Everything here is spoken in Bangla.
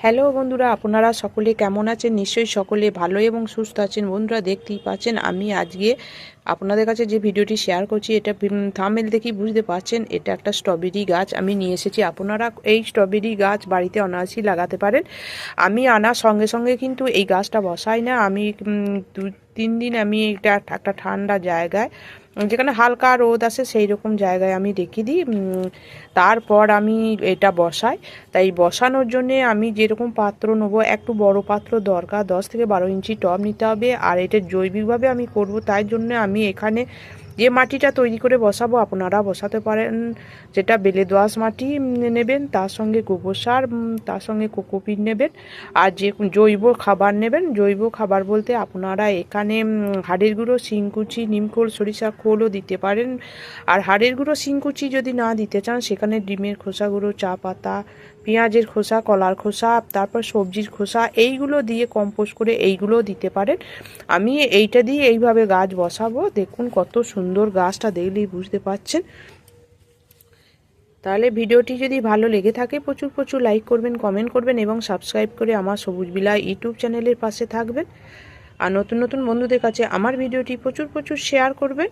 হ্যালো বন্ধুরা, আপনারা সকলে কেমন আছেন? নিশ্চয়ই সকলে ভালো এবং সুস্থ আছেন। বন্ধুরা, দেখতেই পাচ্ছেন, আমি আজকে আপনাদের কাছে যে ভিডিওটি শেয়ার করছি, এটা থামেল দেখেই বুঝতে পারছেন, এটা একটা স্ট্রবেরি গাছ আমি নিয়ে এসেছি। আপনারা এই স্ট্রবেরি গাছ বাড়িতে অনায়াসই লাগাতে পারেন। আমি আনার সঙ্গে সঙ্গে কিন্তু এই গাছটা বসাই না। আমি দু তিন দিন আমি এটা একটা ঠান্ডা জায়গায় যেখানে হালকা রোদ আসে সেই রকম জায়গায় আমি রেখে দিই তারপর আমি এটা বসাই। তাই বসানোর জন্যে আমি যেরকম পাত্র নেব, একটু বড় পাত্র দরকার, দশ থেকে বারো ইঞ্চি টব নিতে হবে। আর এটা জৈবিকভাবে আমি করব, তাই জন্য আমি এখানে যে মাটিটা তৈরি করে বসাবো, আপনারা বসাতে পারেন যেটা বেলে দোআঁশ মাটি নেবেন, তার সঙ্গে গোবর সার তার সঙ্গে কোকোপিট নেবেন, আর যে জৈব খাবার নেবেন। জৈব খাবার বলতে আপনারা এখানে হাড়ের গুঁড়ো, শিংকুচি, নিমখোল সরিষা খোলও দিতে পারেন। আর হাড়ের গুঁড়ো, শিংকুচি যদি না দিতে চান, সেখানে ডিমের খোসা গুঁড়ো, চা পাতা, পেঁয়াজের খোসা, কলার খোসা, তারপর সবজির খোসা, এইগুলো দিয়ে কম্পোস্ট করে এইগুলো দিতে পারেন। আমি এইটা দিয়ে এইভাবে গাছ বসাবো। দেখুন কত সুন্দর গাছটা দেখলেই বুঝতে পারছেন। তাহলে ভিডিওটি যদি ভালো লেগে থাকে, প্রচুর প্রচুর লাইক করবেন কমেন্ট করবেন এবং সাবস্ক্রাইব করে আমার সবুজ বিলা ইউটিউব চ্যানেলের পাশে থাকবেন। আর নতুন নতুন বন্ধুদের কাছে আমার ভিডিওটি প্রচুর প্রচুর শেয়ার করবেন।